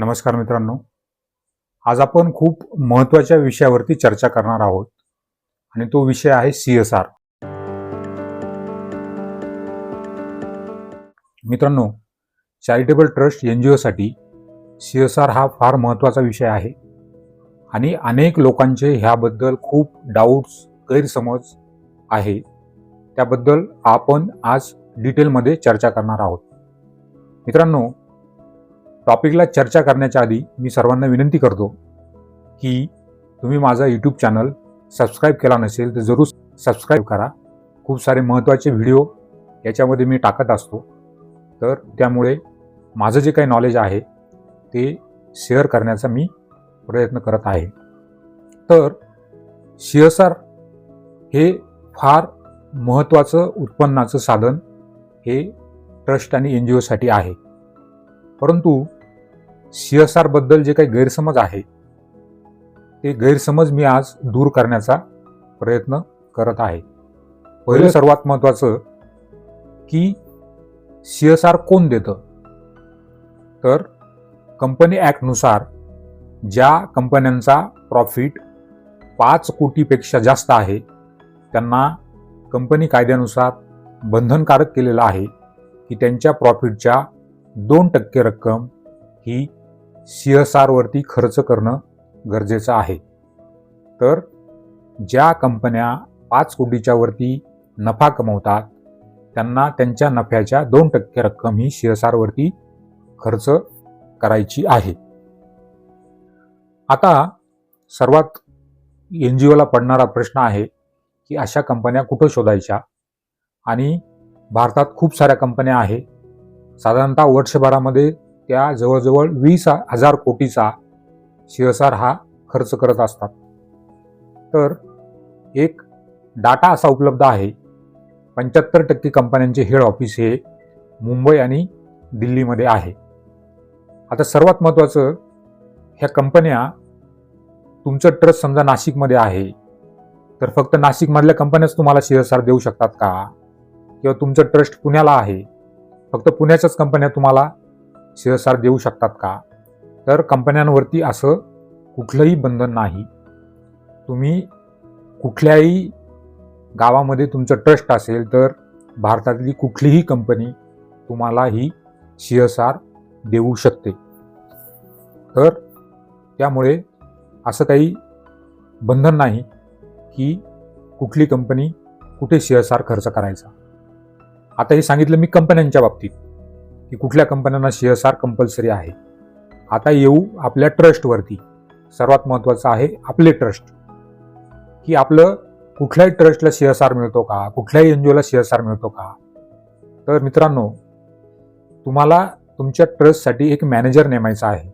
नमस्कार मित्रांनो. आज आपण खूप महत्त्वाच्या विषयावरती चर्चा करणार आहोत आणि तो विषय आहे सी एस आर. मित्रांनो चॅरिटेबल ट्रस्ट एन जी ओसाठी सी एस आर हा फार महत्त्वाचा विषय आहे आणि अनेक लोकांचे ह्याबद्दल खूप डाऊट्स गैरसमज आहे. त्याबद्दल आपण आज डिटेलमध्ये चर्चा करणार आहोत. मित्रांनो टॉपिकला चर्चा करण्याच्या आधी मी सर्वांना विनंती करतो की तुम्ही माझा यूट्यूब चॅनल सबस्क्राईब केला नसेल तर जरूर सबस्क्राईब करा. खूप सारे महत्त्वाचे व्हिडिओ याच्यामध्ये मी टाकत असतो. तर त्यामुळे माझं जे काही नॉलेज आहे ते शेअर करण्याचा मी प्रयत्न करत आहे. तर सी एस आर हे फार महत्त्वाचं उत्पन्नाचं साधन हे ट्रस्ट आणि एन जी ओसाठी आहे. परंतु सी एस आरबद्दल जे काही गैरसमज आहे ते गैरसमज मी आज दूर करण्याचा प्रयत्न करत आहे. पहिलं सर्वात महत्त्वाचं की सी एस आर कोण देतं? तर कंपनी ॲक्टनुसार ज्या कंपन्यांचा प्रॉफिट पाच कोटीपेक्षा जास्त आहे त्यांना कंपनी कायद्यानुसार बंधनकारक केलेलं आहे की त्यांच्या प्रॉफिटच्या दोन टक्के रक्कम ही सी एस आरवरती खर्च करणं गरजेचं आहे. तर ज्या कंपन्या पाच कोटीच्या वरती नफा कमवतात त्यांना त्यांच्या नफ्याच्या दोन टक्के रक्कम ही सी एस आरवरती खर्च करायची आहे. आता सर्वात एन जी ओला पडणारा प्रश्न आहे की अशा कंपन्या कुठं शोधायच्या? आणि भारतात खूप साऱ्या कंपन्या आहे साधारणतः वर्षभरामध्ये त्या जवळजवळ वीस हजार कोटीचा सी एस आर हा खर्च करत असतात. तर एक डाटा असा उपलब्ध आहे. पंच्याहत्तर टक्के कंपन्यांचे हेड ऑफिस हे मुंबई आणि दिल्लीमध्ये आहे. आता सर्वात महत्त्वाचं ह्या कंपन्या तुमचं ट्रस्ट समजा नाशिकमध्ये आहे तर फक्त नाशिकमधल्या कंपन्याच तुम्हाला सी एस आर देऊ शकतात का? किंवा तुमचं ट्रस्ट पुण्याला आहे फक्त पुण्याच्याच कंपन्या तुम्हाला सी एस आर देऊ शकतात का? तर कंपन्यांवरती असं कुठलंही बंधन नाही. तुम्ही कुठल्याही गावामध्ये तुमचं ट्रस्ट असेल तर भारतातली कुठलीही कंपनी तुम्हाला ही सी एस आर देऊ शकते. तर त्यामुळे असं काही बंधन नाही की कुठली कंपनी कुठे सी एस आर खर्च करायचा. आता हे सांगितलं मी कंपन्यांच्या बाबतीत. की कुठल्या कंपन्यांना सी एस आर कंपल्सरी आहे. आता येऊ आपल्या ट्रस्टवरती सर्वात महत्त्वाचं आहे आपले ट्रस्ट की आपलं कुठल्याही ट्रस्टला सी एस आर मिळतो का? कुठल्याही एन जी ओला सी एस आर मिळतो का? तर मित्रांनो तुम्हाला तुमच्या ट्रस्टसाठी एक मॅनेजर नेमायचा आहे.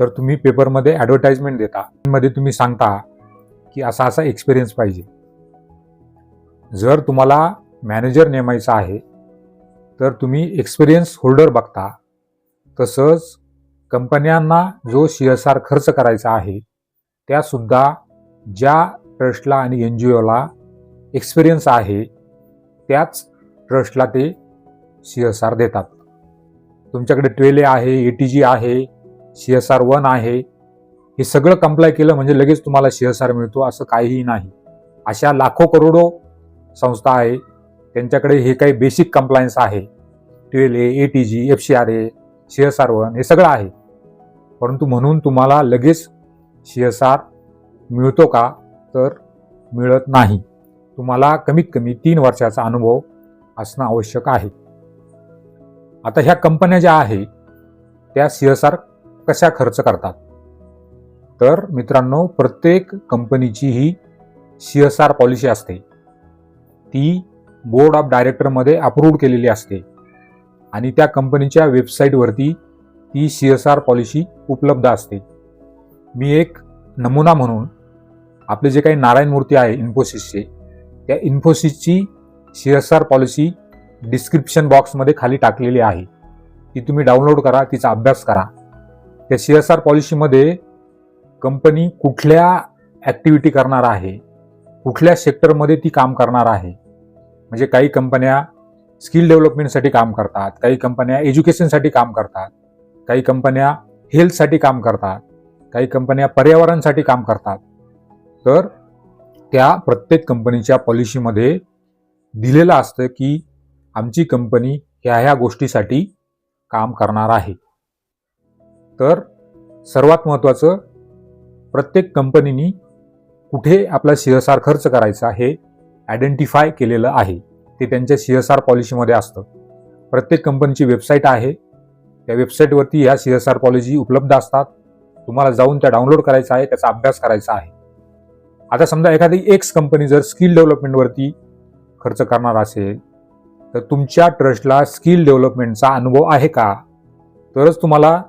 तर तुम्ही पेपरमध्ये ॲडव्हर्टाईजमेंट देता. मध्ये तुम्ही सांगता की असा असा एक्सपिरियन्स पाहिजे. जर तुम्हाला मॅनेजर नेमायचा आहे तर तुम्ही एक्सपिरियन्स होल्डर बघता. तसंच कंपन्यांना जो सी एस आर खर्च करायचा आहे त्यासुद्धा ज्या ट्रस्टला आणि एन जी ओला एक्सपिरियन्स आहे त्याच ट्रस्टला ते सी एस आर देतात. तुमच्याकडे ट्वेले आहे ए टी जी आहे सी एस आर वन आहे हे सगळं कंप्लाय केलं म्हणजे लगेच तुम्हाला सी एस आर मिळतो असं काहीही नाही. अशा लाखो करोडो संस्था आहे त्यांच्याकडे हे काही बेसिक कम्प्लायन्स आहे. Twelve A eighty G F C R A C S R one हे सगळं आहे. परंतु म्हणून तुम्हाला लगेच सी एस आर मिळतो का? तर मिळत नाही. तुम्हाला कमीत कमी तीन वर्षाचा अनुभव असणं आवश्यक आहे. आता ह्या कंपन्या ज्या आहेत त्या सी एस आर कशा खर्च करतात? तर मित्रांनो प्रत्येक कंपनीची ही सी एस आर पॉलिसी असते. ती बोर्ड ऑफ डायरेक्टरमध्ये अप्रूव्ड केलेली असते. आणि त्या कंपनीच्या वेबसाईटवरती ती सी एस आर पॉलिसी उपलब्ध असते. मी एक नमुना म्हणून आपले जे काही नारायण मूर्ती आहे इन्फोसिसचे त्या इन्फोसिसची C S R policy description बॉक्समध्ये खाली टाकलेली आहे. ती तुम्ही डाउनलोड करा तिचा अभ्यास करा. त्या सी एस आर पॉलिसीमध्ये कंपनी कुठल्या ॲक्टिव्हिटी करणार आहे कुठल्या सेक्टरमध्ये ती काम करणार आहे म्हणजे काही कंपन्या स्किल डेव्हलपमेंटसाठी काम करतात काही कंपन्या एज्युकेशनसाठी काम करतात काही कंपन्या हेल्थसाठी काम करतात काही कंपन्या पर्यावरणासाठी काम करतात. तर त्या प्रत्येक कंपनीच्या पॉलिसीमध्ये दिलेलं असतं की आमची कंपनी ह्या ह्या गोष्टीसाठी काम करणार आहे. तर सर्वात महत्त्वाचं प्रत्येक कंपनीनी कुठे आपला शिरसार खर्च करायचा हे आयडेंटिफाय केलेलं आहे. ते त्यांच्या सी एस आर पॉलिसीमध्ये असतं. प्रत्येक कंपनीची वेबसाईट आहे. त्या वेबसाईटवरती ह्या सी एस आर पॉलिसी उपलब्ध असतात. तुम्हाला जाऊन त्या डाउनलोड करायचा आहे त्याचा अभ्यास करायचा आहे. आता समजा एखादी एक्स कंपनी जर स्किल डेव्हलपमेंटवरती खर्च करणार असेल तर तुमच्या ट्रस्टला स्किल डेव्हलपमेंटचा अनुभव आहे का? तरच तुम्हाला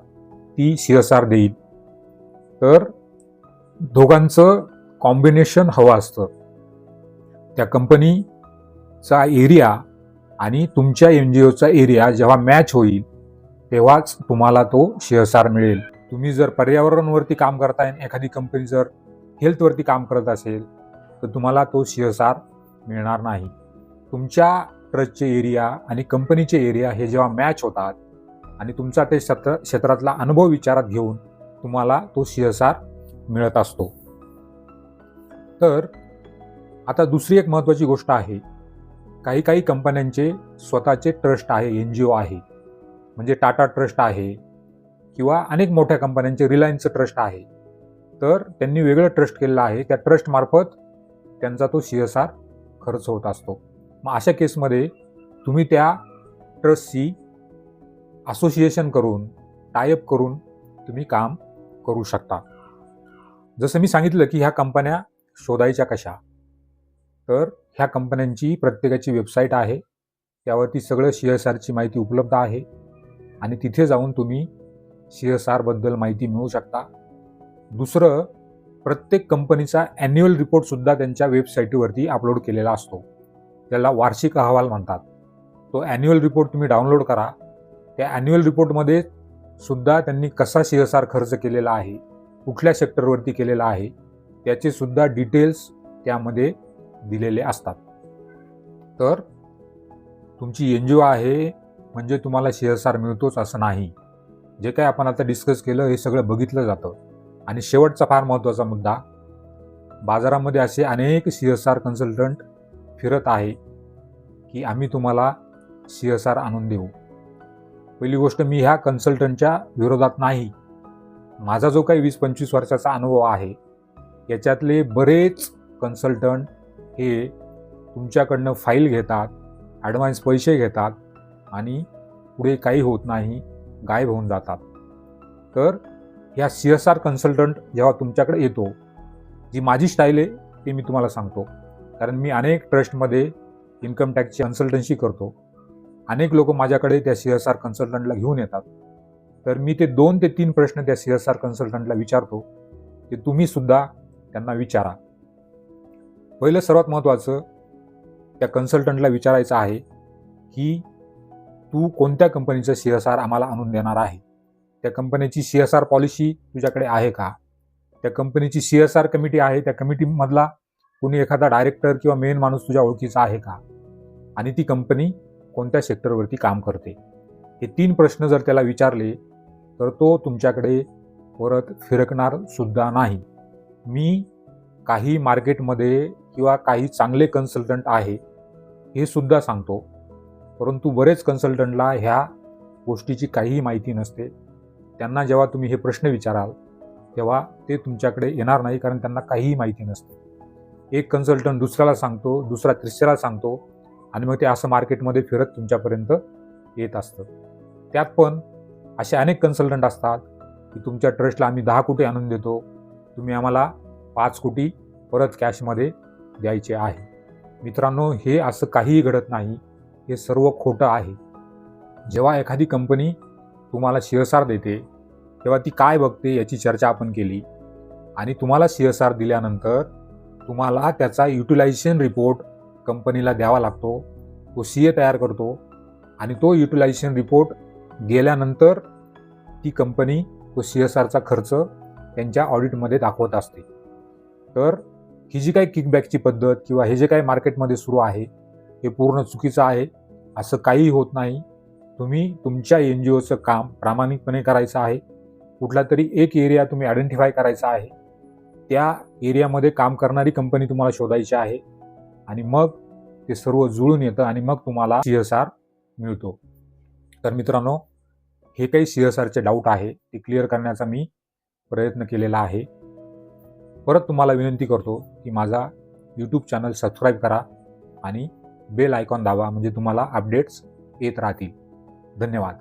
ती सी एस आर देईल. तर दोघांचं कॉम्बिनेशन हवं असतं. त्या कंपनीचा एरिया आणि तुमच्या एन जी ओचा एरिया जेव्हा मॅच होईल तेव्हाच तुम्हाला तो सी मिळेल. तुम्ही जर पर्यावरणवरती काम करताय एखादी कंपनी जर हेल्थवरती काम करत असेल तर तुम्हाला तो सी मिळणार नाही. तुमच्या ट्रस्टचे एरिया आणि कंपनीचे एरिया हे जेव्हा मॅच होतात आणि तुमचा ते क्षेत्र क्षेत्रातला अनुभव विचारात घेऊन तुम्हाला तो सी मिळत असतो. तर आता दुसरी एक महत्त्वाची गोष्ट आहे. काही काही कंपन्यांचे स्वतःचे ट्रस्ट आहे एन जी ओ आहे. म्हणजे टाटा ट्रस्ट आहे किंवा अनेक मोठ्या कंपन्यांचे रिलायन्सचं ट्रस्ट आहे. तर त्यांनी वेगळं ट्रस्ट केलेलं आहे. त्या ट्रस्टमार्फत त्यांचा तो सी एस आर खर्च होत असतो. मग अशा केसमध्ये तुम्ही त्या ट्रस्टशी असोसिएशन करून टायअप करून तुम्ही काम करू शकता. जसं मी सांगितलं की ह्या कंपन्या शोधायच्या कशा? तर ह्या कंपन्यांची प्रत्येकाची वेबसाईट आहे. त्यावरती सगळं सी एस आरची माहिती उपलब्ध आहे. आणि तिथे जाऊन तुम्ही सी एस आरबद्दल माहिती मिळू शकता. दुसरं प्रत्येक कंपनीचा ॲन्युअल रिपोर्टसुद्धा त्यांच्या वेबसाईटवरती अपलोड केलेला असतो. त्याला वार्षिक अहवाल म्हणतात. तो ॲन्युअल रिपोर्ट तुम्ही डाउनलोड करा. त्या ॲन्युअल रिपोर्टमध्ये सुद्धा त्यांनी कसा सी एस आर खर्च केलेला आहे कुठल्या सेक्टरवरती केलेला आहे त्याचे सुद्धा डिटेल्स त्यामध्ये दिलेले असतात. तर? तुमची एन जी ओ आहे म्हणजे तुम्हाला आर मिळतोच असं नाही. जे काही आपण आता डिस्कस केलं हे सगळं बघितलं जातं. आणि शेवटचा फार महत्त्वाचा मुद्दा बाजारामध्ये असे अनेक सी एस आर कन्सल्टंट फिरत आहे की आम्ही तुम्हाला सी एस आर आणून देऊ. पहिली गोष्ट मी ह्या कन्सल्टंटच्या विरोधात नाही. माझा जो काही वीस पंचवीस वर्षाचा अनुभव आहे याच्यातले बरेच कन्सल्टंट हे तुमच्याकडनं फाईल घेतात ॲडव्हान्स पैसे घेतात आणि पुढे काही होत नाही गायब होऊन जातात. तर ह्या सी एस आर कन्सल्टंट जेव्हा तुमच्याकडे येतो जी माझी स्टाईल आहे ती मी तुम्हाला सांगतो. कारण मी अनेक ट्रस्टमध्ये इन्कम टॅक्सची कन्सल्टन्सी करतो. अनेक लोक माझ्याकडे त्या सी एस आर कन्सल्टंटला घेऊन येतात. तर मी ते दोन ते तीन प्रश्न त्या सी एस आर कन्सल्टंटला विचारतो. ते तुम्हीसुद्धा त्यांना विचारा. पहिलं सर्वात महत्त्वाचं त्या कन्सल्टंटला विचारायचं आहे की तू कोणत्या कंपनीचं सी एस आर आम्हाला आणून देणार आहे? त्या कंपनीची सी एस आर पॉलिसी तुझ्याकडे आहे का? त्या कंपनीची सी एस आर कमिटी आहे त्या कमिटीमधला कुणी एखादा डायरेक्टर किंवा मेन माणूस तुझ्या ओळखीचा आहे का? आणि ती कंपनी कोणत्या सेक्टरवरती काम करते? हे तीन प्रश्न जर त्याला विचारले तर तो तुमच्याकडे परत फिरकणार सुद्धा नाही. मी काही मार्केटमध्ये किंवा काही चांगले कन्सल्टंट आहे हे सुद्धा सांगतो. परंतु बरेच कन्सल्टंटला ह्या गोष्टीची काहीही माहिती नसते. त्यांना जेव्हा तुम्ही हे प्रश्न विचाराल तेव्हा ते तुमच्याकडे येणार नाही कारण त्यांना काहीही माहिती नसते. एक कन्सल्टंट दुसऱ्याला सांगतो दुसरा तिसऱ्याला सांगतो आणि मग ते असं मार्केटमध्ये फिरत तुमच्यापर्यंत येत असतं. त्यात पण असे अनेक कन्सल्टंट असतात की तुमच्या ट्रस्टला आम्ही दहा कोटी आणून देतो तुम्ही आम्हाला पाच कोटी परत कॅशमध्ये द्यायचे आहे. मित्रांनो हे असं काहीही घडत नाही. हे सर्व खोटं आहे. जेव्हा एखादी कंपनी तुम्हाला सी देते तेव्हा ती काय बघते याची चर्चा आपण केली. आणि तुम्हाला सी दिल्यानंतर तुम्हाला त्याचा युटिलायझेशन रिपोर्ट कंपनीला द्यावा लागतो. तो सी ए तयार करतो. आणि तो युटिलायझेशन रिपोर्ट गेल्यानंतर ती कंपनी तो सी एस आरचा खर्च त्यांच्या ऑडिटमध्ये दाखवत असते. तर ही जी काही किकबॅकची पद्धत किंवा हे जे काही मार्केटमध्ये सुरू आहे हे पूर्ण चुकीचं आहे असं काहीही होत नाही. तुम्ही तुमच्या एन जी ओचं काम प्रामाणिकपणे करायचं आहे. कुठला तरी एक एरिया तुम्ही आयडेंटिफाय करायचा आहे. त्या एरियामध्ये काम करणारी कंपनी तुम्हाला शोधायची आहे. आणि मग ते सर्व जुळून येतं आणि मग तुम्हाला सी एस आर मिळतो. तर मित्रांनो हे काही सी एस आरचे डाऊट आहे ते क्लिअर करण्याचा मी प्रयत्न केलेला आहे. परत तुम्हाला विनंती करतो की माझा यूट्यूब चॅनल सबस्क्राईब करा आणि बेल आयकॉन दाबा म्हणजे तुम्हाला अपडेट्स येत राहतील. धन्यवाद.